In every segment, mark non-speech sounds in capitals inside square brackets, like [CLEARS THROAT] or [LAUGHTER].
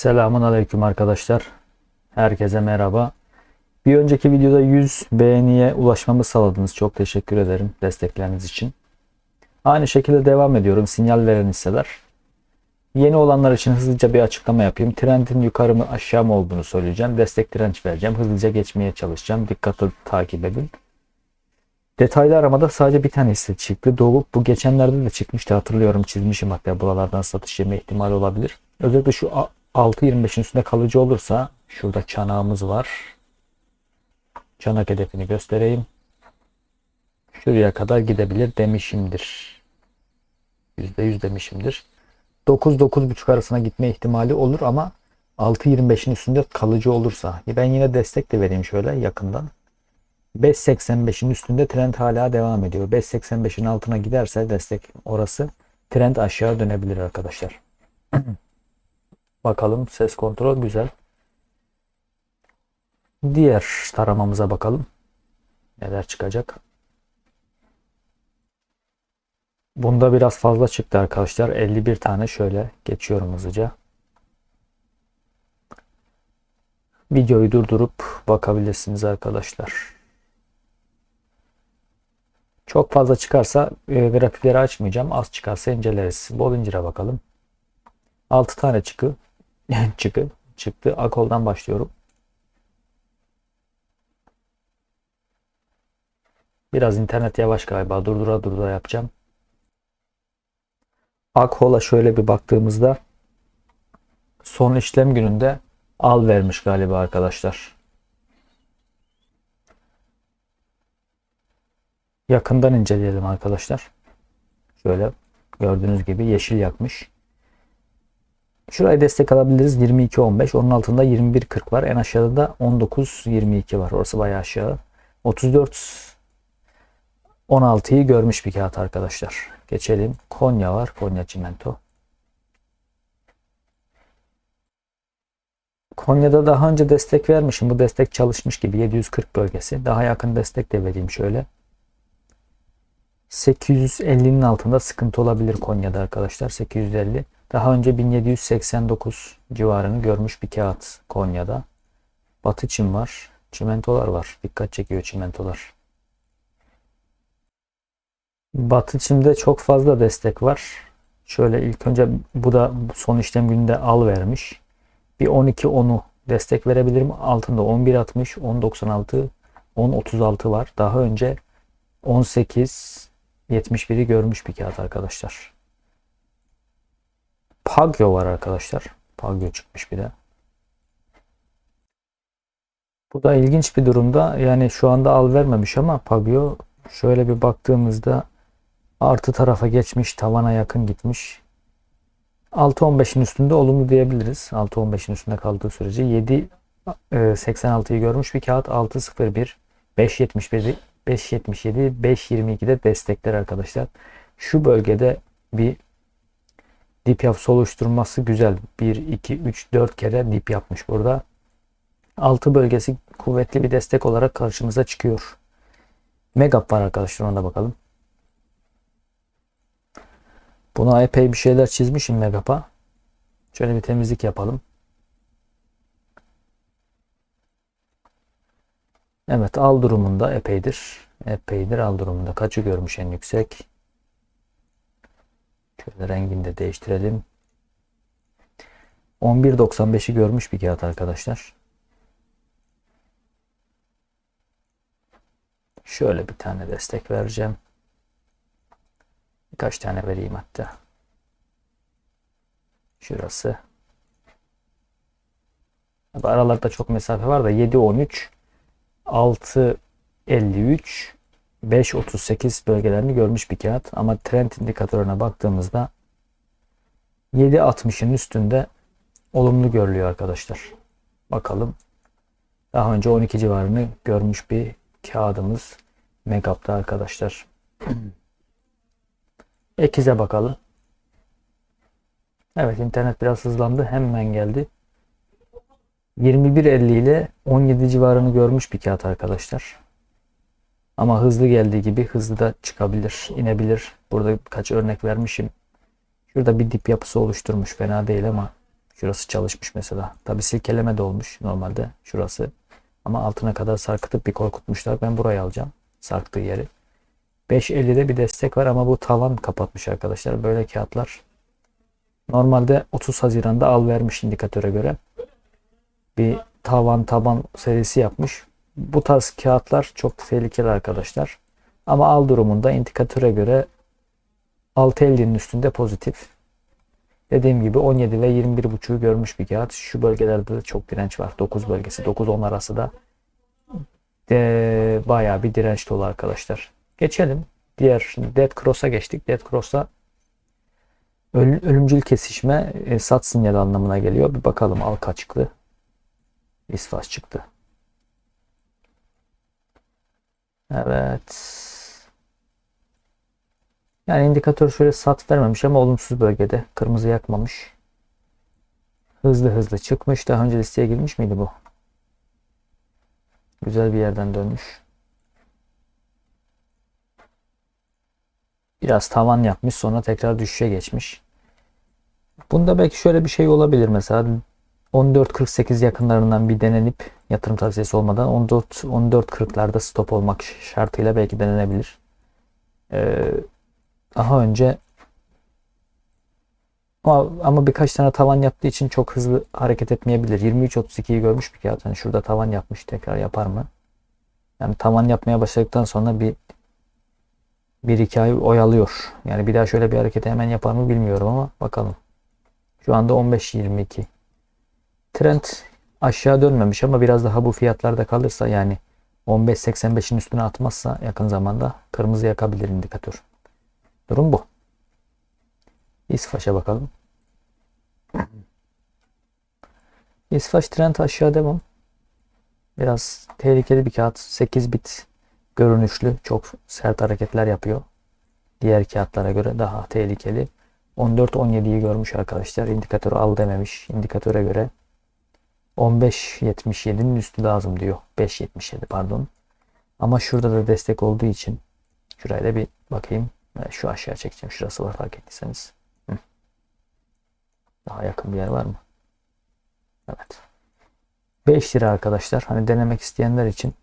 Selamun Aleyküm arkadaşlar. Herkese merhaba. Bir önceki videoda 100 beğeniye ulaşmamı sağladınız. Çok teşekkür ederim destekleriniz için. Aynı şekilde devam ediyorum. Sinyal veren hisseler. Yeni olanlar için hızlıca bir açıklama yapayım. Trendin yukarı mı aşağı mı olduğunu söyleyeceğim. Destek direnç vereceğim. Hızlıca geçmeye çalışacağım. Dikkatli takip edin. Detaylı aramada sadece bir tane hisse çıktı. Doğu bu geçenlerde de çıkmıştı hatırlıyorum çizmişim hatta buralardan satış yeme ihtimali olabilir. Özellikle şu 6.25'in üstünde kalıcı olursa şurada çanağımız var. Çanak hedefini göstereyim. Şuraya kadar gidebilir demişimdir. %100 demişimdir. 9-9.5 arasına gitme ihtimali olur ama 6.25'in üstünde kalıcı olursa. Ben yine destek de vereyim şöyle yakından. 5.85'in üstünde trend hala devam ediyor. 5.85'in altına giderse destek orası trend aşağı dönebilir arkadaşlar. [CLEARS THROAT] Bakalım ses kontrol güzel. Diğer taramamıza bakalım. Neler çıkacak. Bunda biraz fazla çıktı arkadaşlar. 51 tane şöyle geçiyorum hızlıca. Videoyu durdurup bakabilirsiniz arkadaşlar. Çok fazla çıkarsa e, grafikleri açmayacağım. Az çıkarsa inceleriz. Bollinger'a bakalım. 6 tane çıkı. [LAUGHS] çıkı. Çıktı. Akol'dan başlıyorum. Biraz internet yavaş galiba. Durdura durdura yapacağım. Akhol'a şöyle bir baktığımızda son işlem gününde al vermiş galiba arkadaşlar. Yakından inceleyelim arkadaşlar. Şöyle gördüğünüz gibi yeşil yakmış. Şurayı destek alabiliriz 22.15. Onun altında 21.40 var. En aşağıda da 19.22 var. Orası bayağı aşağı. 34 16'yı görmüş bir kağıt arkadaşlar. Geçelim. Konya var. Konya Çimento. Konya'da daha önce destek vermişim. Bu destek çalışmış gibi 740 bölgesi. Daha yakın destek de vereyim şöyle. 850'nin altında sıkıntı olabilir Konya'da arkadaşlar. 850. Daha önce 1789 civarını görmüş bir kağıt Konya'da. Batı Çin var. Çimentolar var. Dikkat çekiyor çimentolar. Batı Çin'de çok fazla destek var. Şöyle ilk önce bu da son işlem gününde al vermiş. Bir 12-10'u destek verebilirim. Altında 11.60, 10.96, 10.36 var. Daha önce 18 71'i görmüş bir kağıt arkadaşlar. Pagyo var arkadaşlar. Pagyo çıkmış bir de. Bu da ilginç bir durumda. Yani şu anda al vermemiş ama Pagyo şöyle bir baktığımızda artı tarafa geçmiş. Tavana yakın gitmiş. 6.15'in üstünde olumlu diyebiliriz. 6.15'in üstünde kaldığı sürece 7 86'yı görmüş bir kağıt 6.01 5.71 5.77 5.22'de destekler arkadaşlar. Şu bölgede bir dip yapısı oluşturması güzel. 1, 2, 3, 4 kere dip yapmış burada. 6 bölgesi kuvvetli bir destek olarak karşımıza çıkıyor. Megap var arkadaşlar ona bakalım. Buna epey bir şeyler çizmişim Megap'a. Şöyle bir temizlik yapalım. Evet al durumunda epeydir. Epeydir al durumunda. Kaçı görmüş en yüksek? Şöyle rengini de değiştirelim. 11.95'i görmüş bir kağıt arkadaşlar. Şöyle bir tane destek vereceğim. Birkaç tane vereyim hatta. Şurası. Aralarda çok mesafe var da 7.13 6.53 5.38 bölgelerini görmüş bir kağıt. Ama trend indikatörüne baktığımızda 7.60'ın üstünde olumlu görülüyor arkadaşlar. Bakalım. Daha önce 12 civarını görmüş bir kağıdımız Megap'ta arkadaşlar. [CLEARS THROAT] Ekiz'e bakalım. Evet internet biraz hızlandı. Hemen geldi. 21.50 ile 17 civarını görmüş bir kağıt arkadaşlar. Ama hızlı geldiği gibi hızlı da çıkabilir, inebilir. Burada birkaç örnek vermişim. Şurada bir dip yapısı oluşturmuş. Fena değil ama Şurası çalışmış mesela. Tabi silkeleme de olmuş normalde şurası. Ama altına kadar sarkıtıp bir korkutmuşlar. Ben burayı alacağım. Sarktığı yeri. 5.50'de bir destek var ama bu tavan kapatmış arkadaşlar. Böyle kağıtlar normalde 30 Haziran'da al vermiş indikatöre göre. Bir tavan taban serisi yapmış. Bu tarz kağıtlar çok tehlikeli arkadaşlar. Ama al durumunda indikatöre göre 6.50'nin üstünde pozitif. Dediğim gibi 17 ve 21.5'u görmüş bir kağıt. Şu bölgelerde de çok direnç var. 9 bölgesi 9-10 arası da de, bayağı bir direnç dolu arkadaşlar. Geçelim. Diğer Dead Cross'a geçtik. Dead Cross'a öl, ölümcül kesişme e, sat sinyali anlamına geliyor. Bir bakalım alka çıktı. İsfas çıktı. Evet. Yani indikatör şöyle sat vermemiş ama olumsuz bölgede. Kırmızı yakmamış. Hızlı hızlı çıkmış. Daha önce listeye girmiş miydi bu? Güzel bir yerden dönmüş. Biraz tavan yapmış sonra tekrar düşüşe geçmiş. Bunda belki şöyle bir şey olabilir mesela 14.48 yakınlarından bir denenip yatırım tavsiyesi olmadan 14 14.40'larda stop olmak şartıyla belki denenebilir. Ee, daha önce ama, ama birkaç tane tavan yaptığı için çok hızlı hareket etmeyebilir. 23.32'yi görmüş bir kağıt. Hani şurada tavan yapmış. Tekrar yapar mı? Yani tavan yapmaya başladıktan sonra bir bir iki ay oyalıyor. Yani bir daha şöyle bir hareketi hemen yapar mı bilmiyorum ama bakalım. Şu anda 15.22. Trend aşağı dönmemiş ama biraz daha bu fiyatlarda kalırsa yani 15.85'in üstüne atmazsa yakın zamanda kırmızı yakabilir indikatör. Durum bu. İsfaş'a bakalım. [CLEARS THROAT] İsfaş trend aşağı devam. Biraz tehlikeli bir kağıt. 8 bit görünüşlü. Çok sert hareketler yapıyor. Diğer kağıtlara göre daha tehlikeli. 14-17'yi görmüş arkadaşlar. İndikatörü al dememiş. İndikatöre göre 15.77'nin üstü lazım diyor. 5.77 pardon. Ama şurada da destek olduğu için şuraya da bir bakayım. Şu aşağı çekeceğim. Şurası var fark ettiyseniz. Daha yakın bir yer var mı? Evet. 5 lira arkadaşlar. Hani denemek isteyenler için.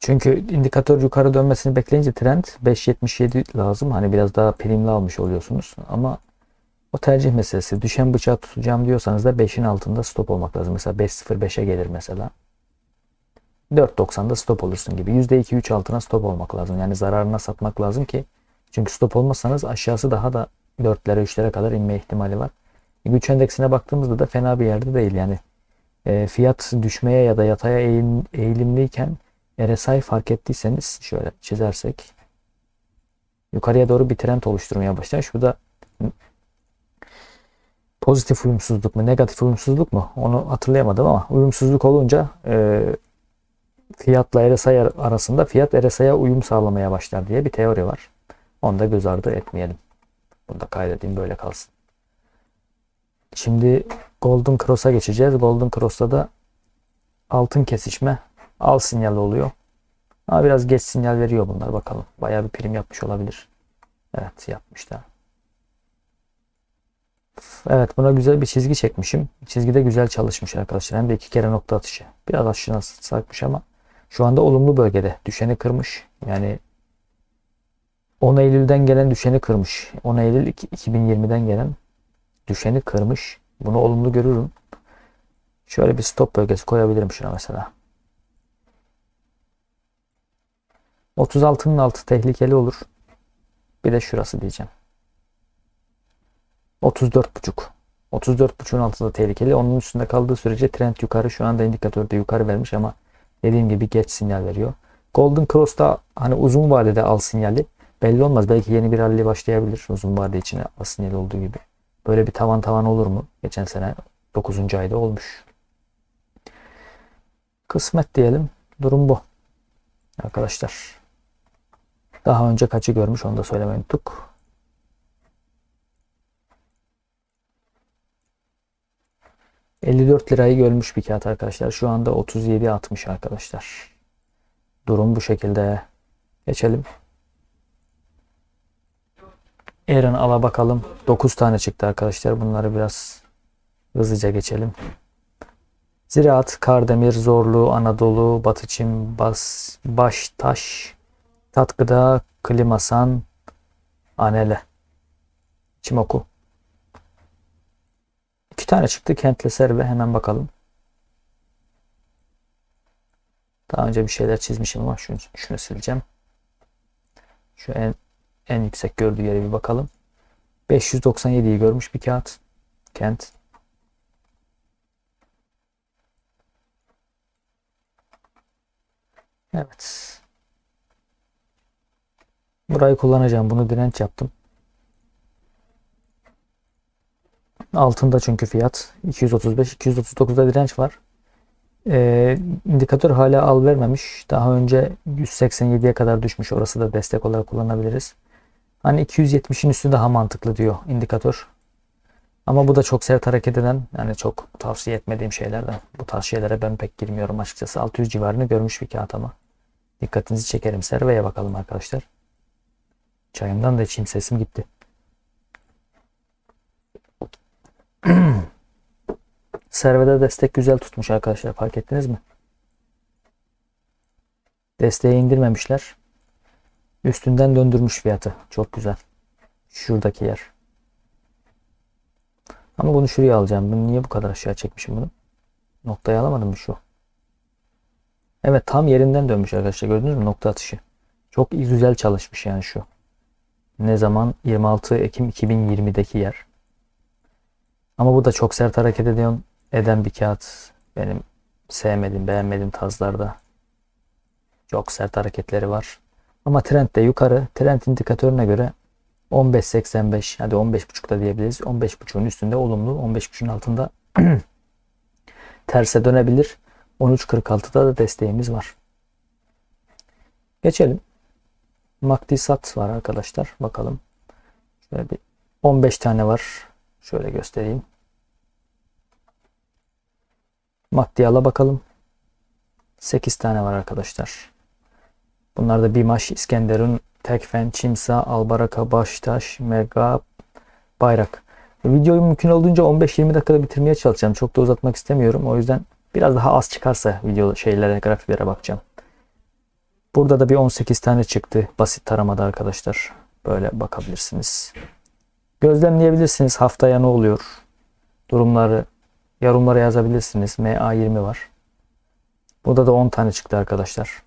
Çünkü indikatör yukarı dönmesini bekleyince trend 5.77 lazım. Hani biraz daha primli almış oluyorsunuz. Ama o tercih meselesi. Düşen bıçağı tutacağım diyorsanız da 5'in altında stop olmak lazım. Mesela 5.05'e gelir mesela. 4.90'da stop olursun gibi. %2-3 altına stop olmak lazım. Yani zararına satmak lazım ki çünkü stop olmazsanız aşağısı daha da 4'lere 3'lere kadar inme ihtimali var. Güç endeksine baktığımızda da fena bir yerde değil. Yani e, fiyat düşmeye ya da yataya eğim, eğilimliyken RSI fark ettiyseniz şöyle çizersek yukarıya doğru bir trend oluşturmaya başlar. Şurada pozitif uyumsuzluk mu negatif uyumsuzluk mu onu hatırlayamadım ama uyumsuzluk olunca e, fiyatla RSI arasında fiyat RSI'ye uyum sağlamaya başlar diye bir teori var. Onu da göz ardı etmeyelim. Bunu da kaydedeyim böyle kalsın. Şimdi Golden Cross'a geçeceğiz. Golden Cross'ta da altın kesişme al sinyali oluyor. Ama biraz geç sinyal veriyor bunlar bakalım. Bayağı bir prim yapmış olabilir. Evet yapmış da. Evet buna güzel bir çizgi çekmişim. Çizgi de güzel çalışmış arkadaşlar. Hem de iki kere nokta atışı. Biraz aşağıya sarkmış ama şu anda olumlu bölgede. Düşeni kırmış. Yani 10 Eylül'den gelen düşeni kırmış. 10 Eylül 2020'den gelen düşeni kırmış. Bunu olumlu görürüm. Şöyle bir stop bölgesi koyabilirim şuna mesela. 36'nın altı tehlikeli olur. Bir de şurası diyeceğim. 34.5. 34.5'un altında tehlikeli. Onun üstünde kaldığı sürece trend yukarı. Şu anda indikatörde yukarı vermiş ama dediğim gibi geç sinyal veriyor. Golden Cross'ta hani uzun vadede al sinyali belli olmaz. Belki yeni bir rally başlayabilir uzun vade için al sinyali olduğu gibi. Böyle bir tavan tavan olur mu? Geçen sene 9. ayda olmuş. Kısmet diyelim. Durum bu. Arkadaşlar. Daha önce kaçı görmüş onu da söylemeyi unuttuk. ...54 lirayı görmüş bir kağıt arkadaşlar. Şu anda 37.60 arkadaşlar. Durum bu şekilde. Geçelim. Aaron ala bakalım. 9 tane çıktı arkadaşlar. Bunları biraz hızlıca geçelim. Ziraat, Kardemir, Zorlu, Anadolu, Batıçim, Bas, Baştaş, Tatkıda, Klimasan, Anele. Çimoku. İki tane çıktı. Kentle Serve. Hemen bakalım. Daha önce bir şeyler çizmişim ama şunu, şunu sileceğim. Şu en en yüksek gördüğü yere bir bakalım. 597'yi görmüş bir kağıt. Kent. Evet. Burayı kullanacağım. Bunu direnç yaptım. Altında çünkü fiyat 235 239'da direnç var. Ee, indikatör hala al vermemiş. Daha önce 187'ye kadar düşmüş. Orası da destek olarak kullanabiliriz. Hani 270'in üstü daha mantıklı diyor indikatör. Ama bu da çok sert hareket eden yani çok tavsiye etmediğim şeylerden. Bu tarz ben pek girmiyorum açıkçası. 600 civarını görmüş bir kağıt ama. Dikkatinizi çekerim. Serveye bakalım arkadaşlar. Çayımdan da içeyim sesim gitti. Servede destek güzel tutmuş arkadaşlar. Fark ettiniz mi? Desteği indirmemişler. Üstünden döndürmüş fiyatı. Çok güzel. Şuradaki yer. Ama bunu şuraya alacağım. Ben niye bu kadar aşağı çekmişim bunu? Noktayı alamadım mı şu? Evet tam yerinden dönmüş arkadaşlar. Gördünüz mü nokta atışı? Çok güzel çalışmış yani şu. Ne zaman? 26 Ekim 2020'deki yer. Ama bu da çok sert hareket ediyor, eden bir kağıt. Benim sevmediğim, beğenmediğim tarzlarda. Çok sert hareketleri var. Ama trend de yukarı. Trend indikatörüne göre 15.85 hadi 15.5 da diyebiliriz. 15.5'un üstünde olumlu. 15.5'un altında [CLEARS THROAT] terse dönebilir. 13.46'da da desteğimiz var. Geçelim. Maktisat var arkadaşlar. Bakalım. Şöyle bir 15 tane var. Şöyle göstereyim. Maddiyala bakalım. 8 tane var arkadaşlar. Bunlar da Bimaş, İskenderun, Tekfen, Çimsa, Albaraka, Baştaş, Mega, Bayrak. Videoyu mümkün olduğunca 15-20 dakikada bitirmeye çalışacağım. Çok da uzatmak istemiyorum. O yüzden biraz daha az çıkarsa video şeylere, grafiklere bakacağım. Burada da bir 18 tane çıktı. Basit taramada arkadaşlar. Böyle bakabilirsiniz. Gözlemleyebilirsiniz haftaya ne oluyor. Durumları yorumlara yazabilirsiniz. MA20 var. Burada da 10 tane çıktı arkadaşlar.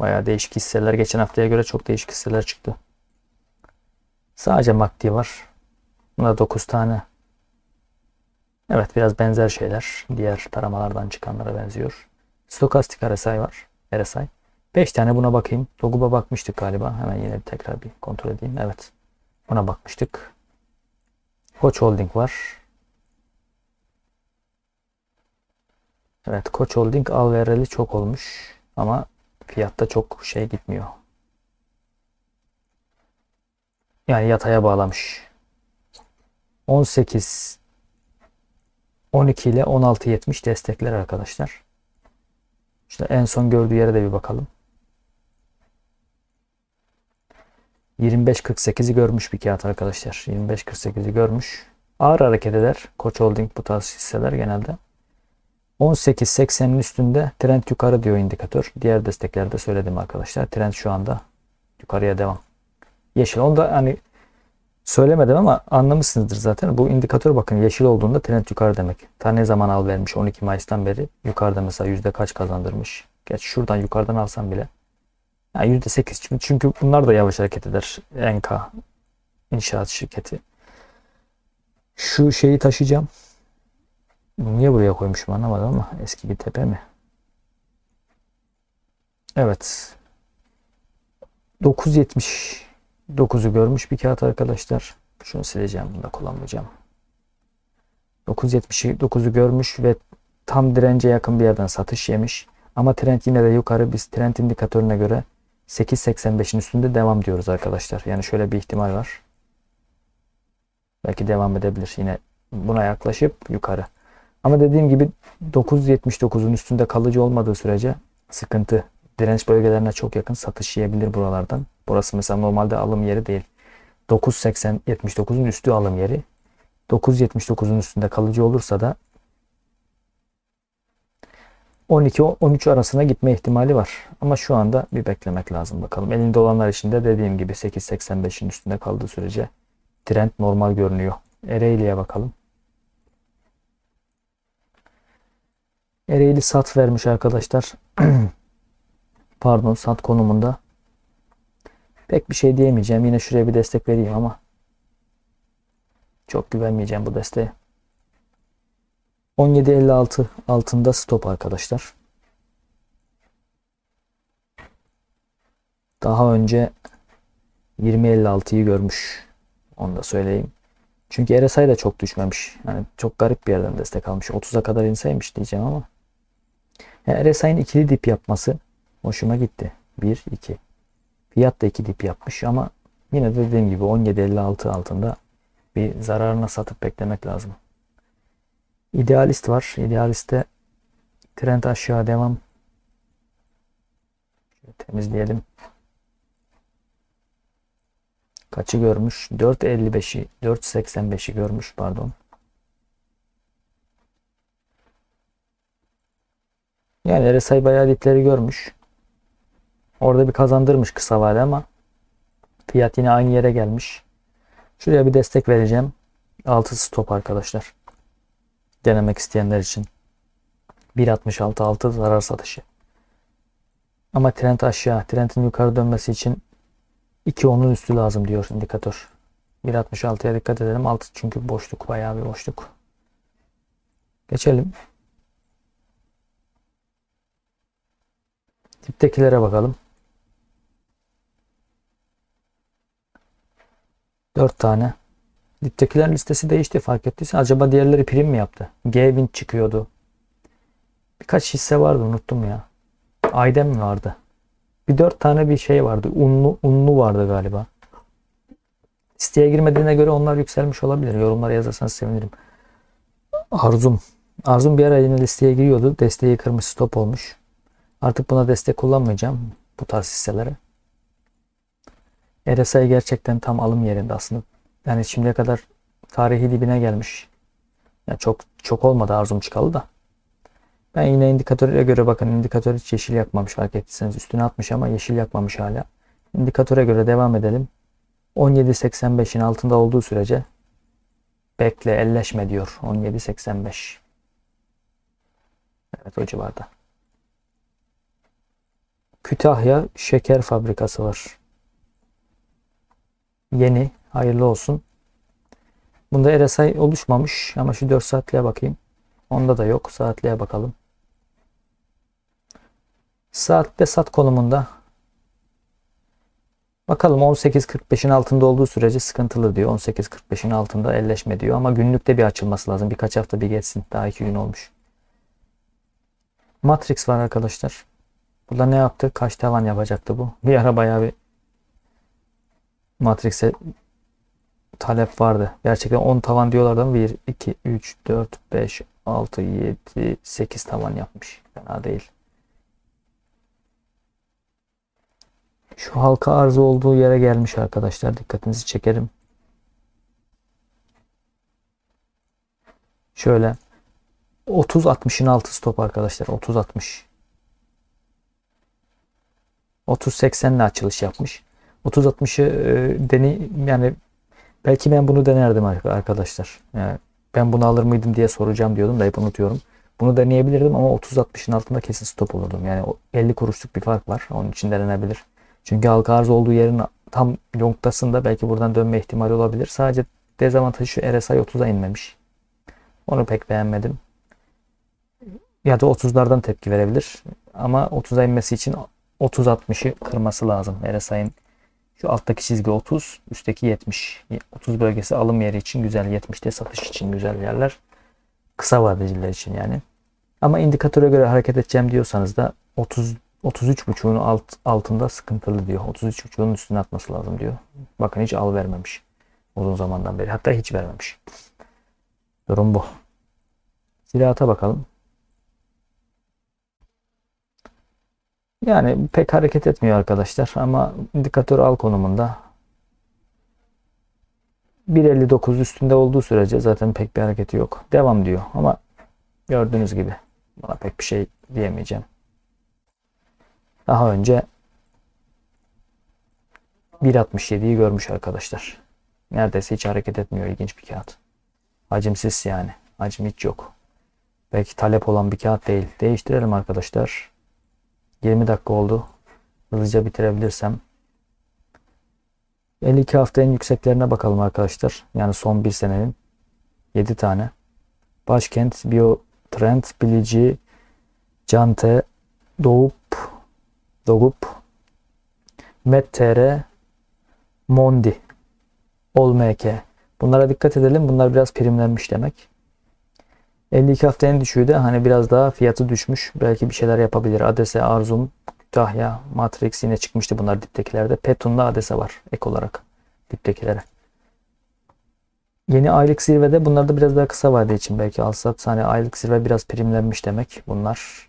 Bayağı değişik hisseler. Geçen haftaya göre çok değişik hisseler çıktı. Sadece MACD var. Bunda 9 tane. Evet biraz benzer şeyler. Diğer taramalardan çıkanlara benziyor. Stokastik RSI var. RSI. 5 tane buna bakayım. Dogub'a bakmıştık galiba. Hemen yine bir tekrar bir kontrol edeyim. Evet. Buna bakmıştık. Koç Holding var. Evet Koç Holding al vereli çok olmuş. Ama fiyatta çok şey gitmiyor. Yani yataya bağlamış. 18 12 ile 16.70 destekler arkadaşlar. İşte en son gördüğü yere de bir bakalım. 25.48'i görmüş bir kağıt arkadaşlar. 25.48'i görmüş. Ağır hareket eder. Koç Holding bu tarz hisseler genelde. 18.80'in üstünde trend yukarı diyor indikatör. Diğer desteklerde söyledim arkadaşlar. Trend şu anda yukarıya devam. Yeşil. Onu da hani söylemedim ama anlamışsınızdır zaten. Bu indikatör bakın yeşil olduğunda trend yukarı demek. Ta ne zaman al vermiş 12 Mayıs'tan beri yukarıda mesela yüzde kaç kazandırmış. Geç şuradan yukarıdan alsam bile. Yani yüzde sekiz. Çünkü bunlar da yavaş hareket eder. NK inşaat şirketi. Şu şeyi taşıyacağım. Niye buraya koymuşum anlamadım ama eski bir tepe mi? Evet. 9.79'u görmüş bir kağıt arkadaşlar. Şunu sileceğim. Bunu da kullanmayacağım. 9.79'u görmüş ve tam dirence yakın bir yerden satış yemiş. Ama trend yine de yukarı. Biz trend indikatörüne göre 8.85'in üstünde devam diyoruz arkadaşlar. Yani şöyle bir ihtimal var. Belki devam edebilir. Yine buna yaklaşıp yukarı. Ama dediğim gibi 9.79'un üstünde kalıcı olmadığı sürece sıkıntı. Direnç bölgelerine çok yakın satış yiyebilir buralardan. Burası mesela normalde alım yeri değil. 9.80 79'un üstü alım yeri. 9.79'un üstünde kalıcı olursa da 12-13 arasına gitme ihtimali var. Ama şu anda bir beklemek lazım bakalım. Elinde olanlar için de dediğim gibi 8.85'in üstünde kaldığı sürece trend normal görünüyor. Ereğli'ye bakalım. Ereğli sat vermiş arkadaşlar. [CLEARS THROAT] Pardon sat konumunda. Pek bir şey diyemeyeceğim. Yine şuraya bir destek vereyim ama çok güvenmeyeceğim bu desteğe. 17.56 altında stop arkadaşlar. Daha önce 20.56'yı görmüş. Onu da söyleyeyim. Çünkü RSI de çok düşmemiş. Yani çok garip bir yerden destek almış. 30'a kadar inseymiş diyeceğim ama. Yani RSI'nin ikili dip yapması hoşuma gitti. 1, 2. Fiyat da iki dip yapmış ama yine de dediğim gibi 17.56 altında bir zararına satıp beklemek lazım. İdealist var. İdealiste trend aşağı devam. Şöyle temizleyelim. Kaçı görmüş? 4.55'i 4.85'i görmüş pardon. Yani RSI bayağı dipleri görmüş. Orada bir kazandırmış kısa vade ama fiyat yine aynı yere gelmiş. Şuraya bir destek vereceğim. Altı stop arkadaşlar. Denemek isteyenler için. 1.66 altı zarar satışı. Ama trend aşağı. Trendin yukarı dönmesi için 2.10'un üstü lazım diyor indikatör. 1.66'ya dikkat edelim. Altı çünkü boşluk. Bayağı bir boşluk. Geçelim. Tiptekilere bakalım. 4 tane. Diptekiler listesi değişti fark ettiysen. Acaba diğerleri prim mi yaptı? G-Wind çıkıyordu. Birkaç hisse vardı unuttum ya. Aydem mi vardı? Bir dört tane bir şey vardı. Unlu, unlu vardı galiba. Listeye girmediğine göre onlar yükselmiş olabilir. Yorumlara yazarsanız sevinirim. Arzum. Arzum bir ara yine listeye giriyordu. Desteği kırmış stop olmuş. Artık buna destek kullanmayacağım. Bu tarz hisselere. RSI gerçekten tam alım yerinde aslında. Yani şimdiye kadar tarihi dibine gelmiş. Yani çok çok olmadı arzum çıkalı da. Ben yine indikatöre göre bakın indikatör hiç yeşil yakmamış fark ettiyseniz. Üstüne atmış ama yeşil yakmamış hala. İndikatöre göre devam edelim. 17.85'in altında olduğu sürece bekle elleşme diyor. 17.85. Evet o civarda. Kütahya şeker fabrikası var. Yeni. Hayırlı olsun. Bunda RSI oluşmamış ama şu 4 saatliğe bakayım. Onda da yok. Saatliğe bakalım. Saatte sat konumunda. Bakalım 18.45'in altında olduğu sürece sıkıntılı diyor. 18.45'in altında elleşme diyor. Ama günlükte bir açılması lazım. Birkaç hafta bir geçsin. Daha 2 gün olmuş. Matrix var arkadaşlar. Burada ne yaptı? Kaç tavan yapacaktı bu? Bir ara bayağı bir Matrix'e talep vardı. Gerçekten 10 tavan diyorlardı ama 1, 2, 3, 4, 5, 6, 7, 8 tavan yapmış. Fena değil. Şu halka arzı olduğu yere gelmiş arkadaşlar. Dikkatinizi çekerim. Şöyle 30-60'ın altı stop arkadaşlar. 30-60. 30-80 ile açılış yapmış. 30-60'ı e, deni yani belki ben bunu denerdim arkadaşlar. Yani ben bunu alır mıydım diye soracağım diyordum da hep unutuyorum. Bunu deneyebilirdim ama 30-60'ın altında kesin stop olurdum. Yani 50 kuruşluk bir fark var. Onun için denenebilir. Çünkü halka arz olduğu yerin tam noktasında belki buradan dönme ihtimali olabilir. Sadece dezavantajı şu RSI 30'a inmemiş. Onu pek beğenmedim. Ya da 30'lardan tepki verebilir. Ama 30'a inmesi için 30-60'ı kırması lazım. RSI'nin şu alttaki çizgi 30, üstteki 70. 30 bölgesi alım yeri için güzel, 70'te satış için güzel yerler. Kısa vadeciler için yani. Ama indikatöre göre hareket edeceğim diyorsanız da 30 33.5'un alt, altında sıkıntılı diyor. 33.5'un üstüne atması lazım diyor. Bakın hiç al vermemiş. Uzun zamandan beri. Hatta hiç vermemiş. Durum bu. Ziraata bakalım. Yani pek hareket etmiyor arkadaşlar ama indikatör al konumunda. 1.59 üstünde olduğu sürece zaten pek bir hareketi yok. Devam diyor ama gördüğünüz gibi buna pek bir şey diyemeyeceğim. Daha önce 1.67'yi görmüş arkadaşlar. Neredeyse hiç hareket etmiyor. ilginç bir kağıt. Hacimsiz yani. Hacim hiç yok. Belki talep olan bir kağıt değil. Değiştirelim arkadaşlar. 20 dakika oldu. Hızlıca bitirebilirsem. 52 hafta en yükseklerine bakalım arkadaşlar. Yani son bir senenin 7 tane. Başkent, Biotrend, Bilici, Cante, Doğup, Doğup, Met.tr, Mondi, Olmk. Bunlara dikkat edelim. Bunlar biraz primlenmiş demek. 52 hafta en düşüğü de hani biraz daha fiyatı düşmüş. Belki bir şeyler yapabilir. Adese, Arzum, Kütahya, Matrix yine çıkmıştı bunlar diptekilerde. Petun'da Adese var ek olarak diptekilere. Yeni aylık zirvede bunlar da biraz daha kısa vade için belki alsat. Hani aylık zirve biraz primlenmiş demek bunlar.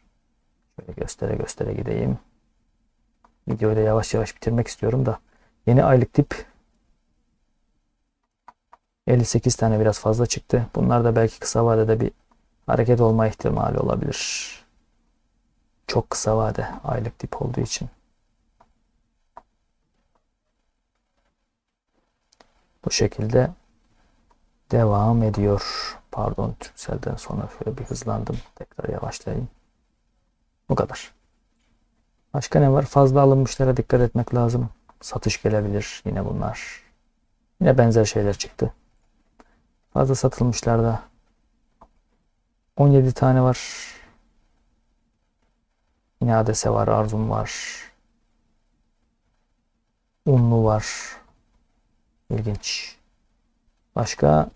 Şöyle göstere göstere gideyim. Videoyu da yavaş yavaş bitirmek istiyorum da. Yeni aylık dip 58 tane biraz fazla çıktı. Bunlar da belki kısa vadede bir hareket olma ihtimali olabilir. Çok kısa vade aylık dip olduğu için. Bu şekilde devam ediyor. Pardon Türkcell'den sonra şöyle bir hızlandım. Tekrar yavaşlayayım. Bu kadar. Başka ne var? Fazla alınmışlara dikkat etmek lazım. Satış gelebilir yine bunlar. Yine benzer şeyler çıktı. Fazla satılmışlarda 17 tane var. Yine var, Arzum var. Unlu var. İlginç. Başka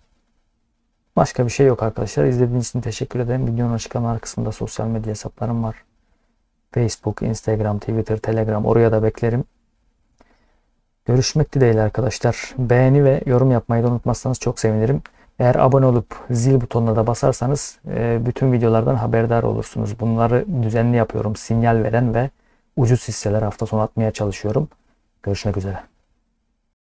başka bir şey yok arkadaşlar. İzlediğiniz için teşekkür ederim. Videonun açıklama kısmında sosyal medya hesaplarım var. Facebook, Instagram, Twitter, Telegram oraya da beklerim. Görüşmek dileğiyle arkadaşlar. Beğeni ve yorum yapmayı da unutmazsanız çok sevinirim. Eğer abone olup zil butonuna da basarsanız e, bütün videolardan haberdar olursunuz. Bunları düzenli yapıyorum. Sinyal veren ve ucuz hisseler hafta sonu atmaya çalışıyorum. Görüşmek üzere.